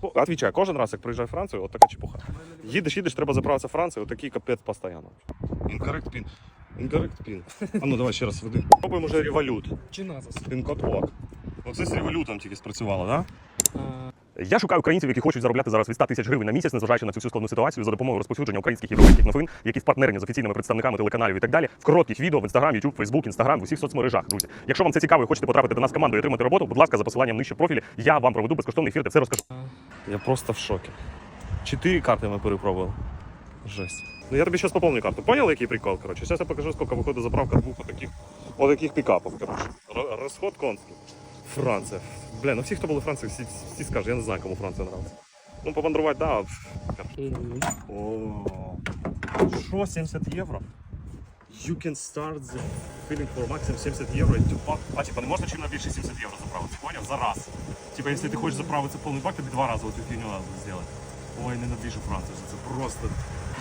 Отвічаю, кожен раз, як приїжджаю в Францію, от така чепуха. Їдеш, їдеш, треба заправитися в Францію, отакий капець постійно. Incorrect pin. Incorrect pin. А ну давай ще раз веди. Пробуємо вже револют. Чи назас? Пін-код ок. Оце з револютом тільки спрацювало, так? А, Я шукаю українців, які хочуть заробляти зараз від 100 тисяч гривень на місяць, незважаючи на цю всю складну ситуацію за допомогою розповсюдження українських європейських новин, які спартнерні з офіційними представниками телеканалів і так далі, в коротких відео в Instagram, YouTube, Facebook, Instagram, в усіх соцмережах, друзі. Якщо вам це цікаво і хочете потрапити до нас в команду і отримати роботу, будь ласка, за посиланням нижче в профілі, я вам проведу безкоштовний ефір, де все розкажу. Я просто в шокі. Чотири карти ми перепробували. Жесть. Ну я тобі зараз поповню карту. Понял, який прикол? Короче, зараз я покажу, скільки виходить заправка двох отаких, отаких пікапів. Короче. Р- Розход конський. Франція. Бля, ну всі, хто були в Франції, всі, всі скажуть, я не знаю, кому Франція нравиться. Ну, повандрувати, да. О, що, 70 євро? You can start the filling for maximum 70 євро. а типа не можна чим на більше 70 євро заправити, поняв? За раз. Типа, якщо ти хочеш заправити повний бак, тобі два рази цю фігню треба зробити. Ой, ненавижу Францію, це просто.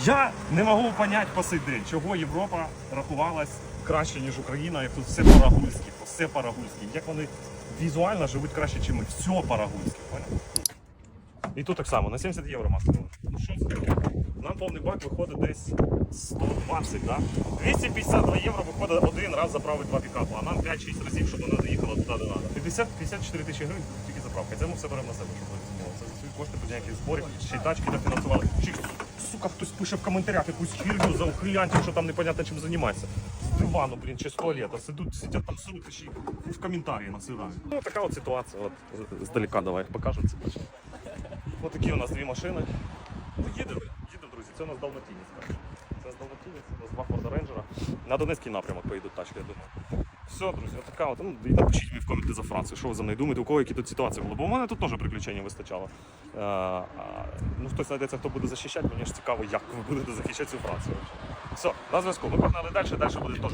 Я не можу понять по сей день, чого Європа рахувалась краще, ніж Україна, як тут все парагульське, все парагульське. Як вони візуально живуть краще, ніж ми. Все парагульське, поняв? І тут так само, на 70 євро максимум. Ну що це таке? Нам повний бак виходить десь 120, да? 252 євро виходить один раз заправити два пікапи, а нам 5-6 разів, щоб вона доїхала туди, де треба. 50 54 тисячі гривень тільки заправка. Це ми все беремо на себе, щоб. Це за свої кошти без ніяких зборів, ще й тачки дофінансували. Й, сука, хтось пише в коментарях якусь хірню за ухилянтів, що там непонятно чим займається. З дивану, блін, чи з туалета. Сидуть, сидять там сруть, ще й в коментарі насирають. Ну, така от ситуація. От, здалека давай покажемо це. Ось такі у нас дві машини. Їдемо. Це у нас Далматінець. коротше. Це у нас Далматінець, у нас два Форда Рейнджера. На Донецький напрямок поїдуть тачки, я думаю. Все, друзі, така от. Ну, і напишіть мені в коменти за Францію, що ви за мною думаєте, у кого які тут ситуації були. Бо у мене тут теж приключень вистачало. Е, а, ну, хтось знайдеться, хто буде захищати, мені ж цікаво, як ви будете захищати цю Францію. Все, на зв'язку. Ми погнали далі, далі буде теж.